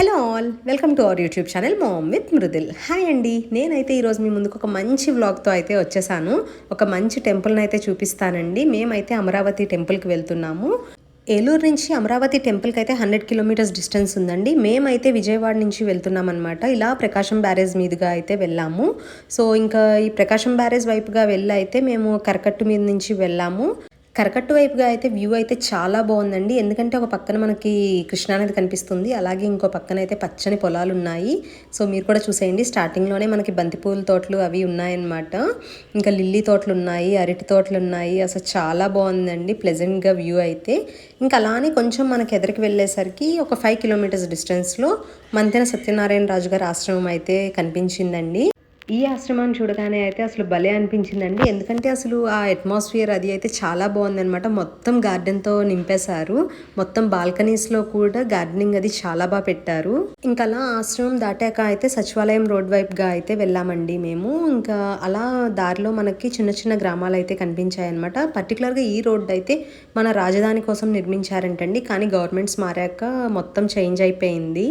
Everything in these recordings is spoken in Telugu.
Hello all welcome to our YouTube channel mom with Mridul. Hi అండి నేనైతే ఈరోజు మీ ముందుకు ఒక మంచి వ్లాగ్తో అయితే వచ్చేసాను. ఒక మంచి టెంపుల్ని అయితే చూపిస్తానండి. మేమైతే అమరావతి టెంపుల్కి వెళ్తున్నాము. ఏలూరు నుంచి అమరావతి టెంపుల్కి అయితే హండ్రెడ్ కిలోమీటర్స్ డిస్టెన్స్ ఉందండి. మేమైతే విజయవాడ నుంచి వెళ్తున్నాం అనమాట ఇలా ప్రకాశం బ్యారేజ్ మీదుగా అయితే వెళ్ళాము. సో ఇంకా ఈ ప్రకాశం బ్యారేజ్ వైపుగా వెళ్ళి అయితే మేము కరకట్టు మీద నుంచి వెళ్ళాము. కరకట్టు వైపుగా అయితే వ్యూ అయితే చాలా బాగుందండి. ఎందుకంటే ఒక పక్కన మనకి కృష్ణానది కనిపిస్తుంది. అలాగే ఇంకో పక్కన అయితే పచ్చని పొలాలు ఉన్నాయి. సో మీరు కూడా చూసేయండి. స్టార్టింగ్లోనే మనకి బంతిపూల తోటలు అవి ఉన్నాయన్నమాట. ఇంకా లిల్లీ తోటలు ఉన్నాయి అరటి తోటలు ఉన్నాయి. అసలు చాలా బాగుందండి. ప్లెజెంట్గా వ్యూ అయితే. ఇంకా అలానే కొంచెం మనకి ఎదురికి వెళ్ళేసరికి ఒక ఫైవ్ కిలోమీటర్స్ డిస్టెన్స్లో మంతెన సత్యనారాయణ రాజు గారి ఆశ్రమం అయితే కనిపించిందండి. ఈ ఆశ్రమాన్ని చూడగానే అయితే అసలు భలే అనిపించిందండి. ఎందుకంటే అసలు ఆ అట్మాస్ఫియర్ అది అయితే చాలా బాగుందనమాట మొత్తం గార్డెన్తో నింపేశారు. మొత్తం బాల్కనీస్లో కూడా గార్డెనింగ్ అది చాలా బాగా పెట్టారు. ఇంకా అలా ఆశ్రమం దాటాక అయితే సచివాలయం రోడ్ వైపుగా అయితే వెళ్ళామండి మేము. ఇంకా అలా దారిలో మనకి చిన్న చిన్న గ్రామాలు అయితే కనిపించాయన్నమాట. పర్టికులర్గా ఈ రోడ్ అయితే మన రాజధాని కోసం నిర్మించారంటండి. కానీ గవర్నమెంట్స్ మారాక మొత్తం చేంజ్ అయిపోయింది.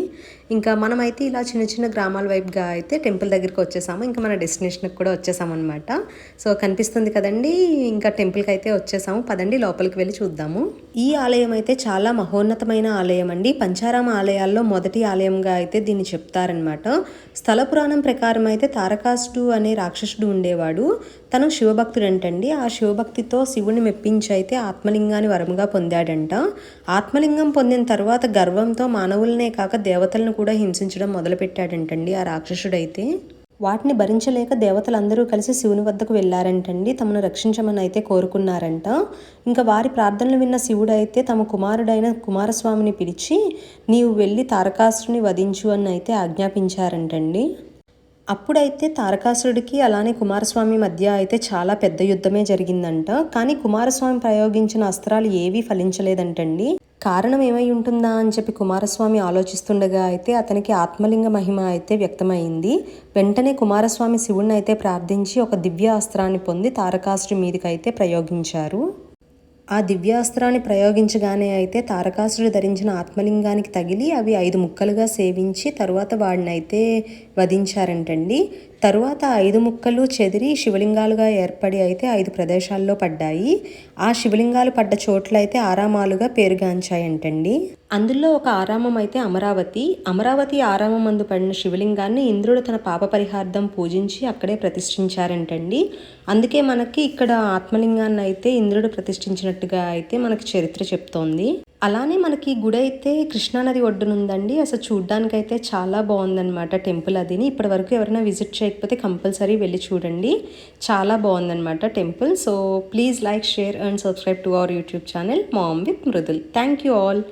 ఇంకా మనమైతే ఇలా చిన్న చిన్న గ్రామాల వైపుగా అయితే టెంపుల్ దగ్గరికి వచ్చేసాము. ఇంకా మన డెస్టినేషన్కి కూడా వచ్చేసామన్నమాట. సో కనిపిస్తుంది కదండి ఇంకా టెంపుల్కి అయితే వచ్చేసాము. పదండి లోపలికి వెళ్ళి చూద్దాము. ఈ ఆలయం అయితే చాలా మహోన్నతమైన ఆలయం అండి. పంచారామ ఆలయాల్లో మొదటి ఆలయంగా అయితే దీన్ని చెప్తారనమాట స్థల పురాణం ప్రకారం అయితే తారకాసుడు అనే రాక్షసుడు ఉండేవాడు. తను శివభక్తుడంటండి. ఆ శివభక్తితో శివుని మెప్పించి అయితే ఆత్మలింగాన్ని వరముగా పొందాడంట. ఆత్మలింగం పొందిన తర్వాత గర్వంతో మానవులనే కాక దేవతలను కూడా హింసించడం మొదలుపెట్టాడంటండి ఆ రాక్షసుడైతే. వాటిని భరించలేక దేవతలందరూ కలిసి శివుని వద్దకు వెళ్ళారంటండి. తమను రక్షించమని అయితే కోరుకున్నారంట. ఇంకా వారి ప్రార్థనలు విన్న శివుడు అయితే తమ కుమారుడైన కుమారస్వామిని పిలిచి నీవు వెళ్ళి తారకాసురుని వధించు అని అయితే ఆజ్ఞాపించారంటండి. అప్పుడైతే తారకాసురుడికి అలానే కుమారస్వామి మధ్య అయితే చాలా పెద్ద యుద్ధమే జరిగిందంట. కానీ కుమారస్వామి ప్రయోగించిన అస్త్రాలు ఏవీ ఫలించలేదంటండి. కారణం ఏమై ఉంటుందా అని చెప్పి కుమారస్వామి ఆలోచిస్తుండగా అయితే అతనికి ఆత్మలింగ మహిమ అయితే వ్యక్తమైంది. వెంటనే కుమారస్వామి శివుణ్ణి అయితే ప్రార్థించి ఒక దివ్య అస్త్రాన్ని పొంది తారకాసుడి మీదకైతే ప్రయోగించారు. ఆ దివ్యాస్త్రాన్ని ప్రయోగించగానే అయితే తారకాసుడు ధరించిన ఆత్మలింగానికి తగిలి అవి ఐదు ముక్కలుగా సేవించి తరువాత వాడిని అయితే వధించారంటండి. తరువాత ఐదు ముక్కలు చెదిరి శివలింగాలుగా ఏర్పడి అయితే ఐదు ప్రదేశాల్లో పడ్డాయి. ఆ శివలింగాలు పడ్డ చోట్లయితే ఆరామాలుగా పేరుగాంచాయంటండి. అందులో ఒక ఆరామం అయితే అమరావతి. అమరావతి ఆరామం అందు పడిన శివలింగాన్ని ఇంద్రుడు తన పాప పరిహార్థం పూజించి అక్కడే ప్రతిష్ఠించారంటండి. అందుకే మనకి ఇక్కడ ఆత్మలింగాన్ని అయితే ఇంద్రుడు ప్రతిష్ఠించినట్టుగా అయితే మనకి చరిత్ర చెప్తోంది. అలానే మనకి గుడి అయితే కృష్ణానది ఒడ్డునుందండి. అసలు చూడ్డానికైతే చాలా బాగుందన్నమాట టెంపుల్ అదిని. ఇప్పటి వరకు ఎవరైనా విజిట్ చేయకపోతే కంపల్సరీ వెళ్ళి చూడండి. చాలా బాగుందన్నమాట temple. So please like share and subscribe to our YouTube channel mom with Mridul. Thank you all.